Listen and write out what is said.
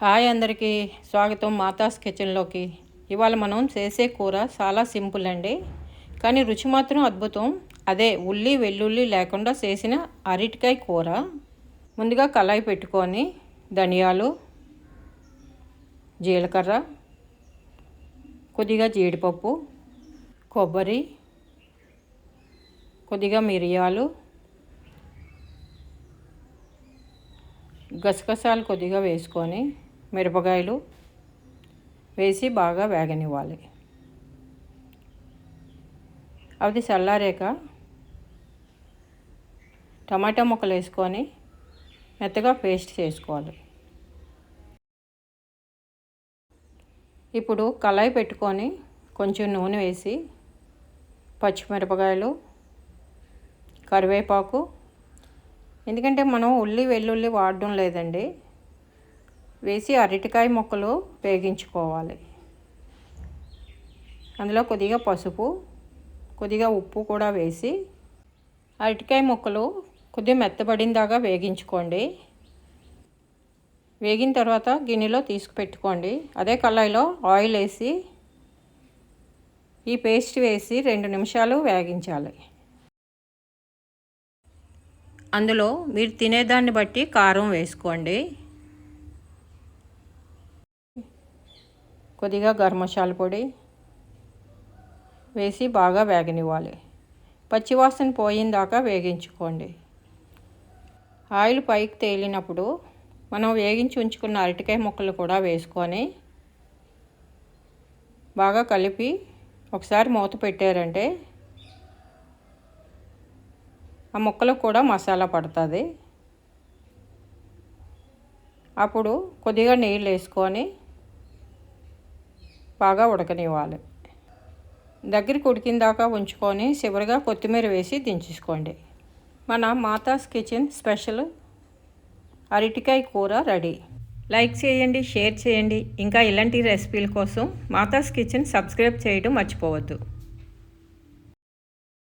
Hi అందరికీ స్వాగతం మాతాస్ కిచెన్లోకి ఇవాళ మనం చేసే కూర చాలా సింపుల్ అండి. కానీ రుచి మాత్రం అద్భుతం. అదే ఉల్లి వెల్లుల్లి లేకుండా చేసిన అరటికాయ కూర. ముందుగా కళాయి పెట్టుకొని ధనియాలు జీలకర్ర కొద్దిగా జీడిపప్పు కొబ్బరి కొద్దిగా మిరియాలు గసగసాలు కొద్దిగా వేసుకొని మిరపకాయలు వేసి బాగా వేగనివ్వాలి. అది చల్లారాక టమాటా ముక్కలు వేసుకొని మెత్తగా పేస్ట్ చేసుకోవాలి. ఇప్పుడు కళాయి పెట్టుకొని కొంచెం నూనె వేసి పచ్చిమిరపకాయలు కరివేపాకు ఎందుకంటే మనం ఉల్లి వెల్లుల్లి వాడడం లేదండి. వేసి అరటికాయ ముక్కలు వేగించుకోవాలి. అందులో కొద్దిగా పసుపు కొద్దిగా ఉప్పు కూడా వేసి అరటికాయ ముక్కలు కొద్దిగా మెత్తబడిన దాకా వేగించుకోండి. వేగిన తర్వాత గిన్నెలో తీసుకుపెట్టుకోండి అదే కళాయిలో ఆయిల్ వేసి ఈ పేస్ట్ వేసి రెండు నిమిషాలు వేగించాలి. అందులో మీరు తినేదాన్ని బట్టి కారం వేసుకోండి. కొద్దిగా గరం మసాలా పొడి వేసి బాగా వేగనివ్వాలి. పచ్చివాసన పోయిన దాకా వేగించుకోండి. ఆయిల్ పైకి తేలినప్పుడు మనం వేగించి ఉంచుకున్న అరటికాయ ముక్కలు కూడా వేసుకొని బాగా కలిపి ఒకసారి మూత పెట్టారంటే ఆ ముక్కలకు కూడా మసాలా పడుతుంది. అప్పుడు కొద్దిగా నీళ్ళు వేసుకొని బాగా ఉడకనివ్వాలి. దగ్గరికి ఉడికిన దాకా ఉంచుకొని చివరిగా కొత్తిమీర వేసి దించేసుకోండి. మన మాతాస్ కిచెన్ స్పెషల్ అరటికాయ కూర రెడీ. లైక్ చేయండి షేర్ చేయండి. ఇంకా ఇలాంటి రెసిపీల కోసం మాతాస్ కిచెన్ సబ్స్క్రైబ్ చేయడం మర్చిపోవద్దు.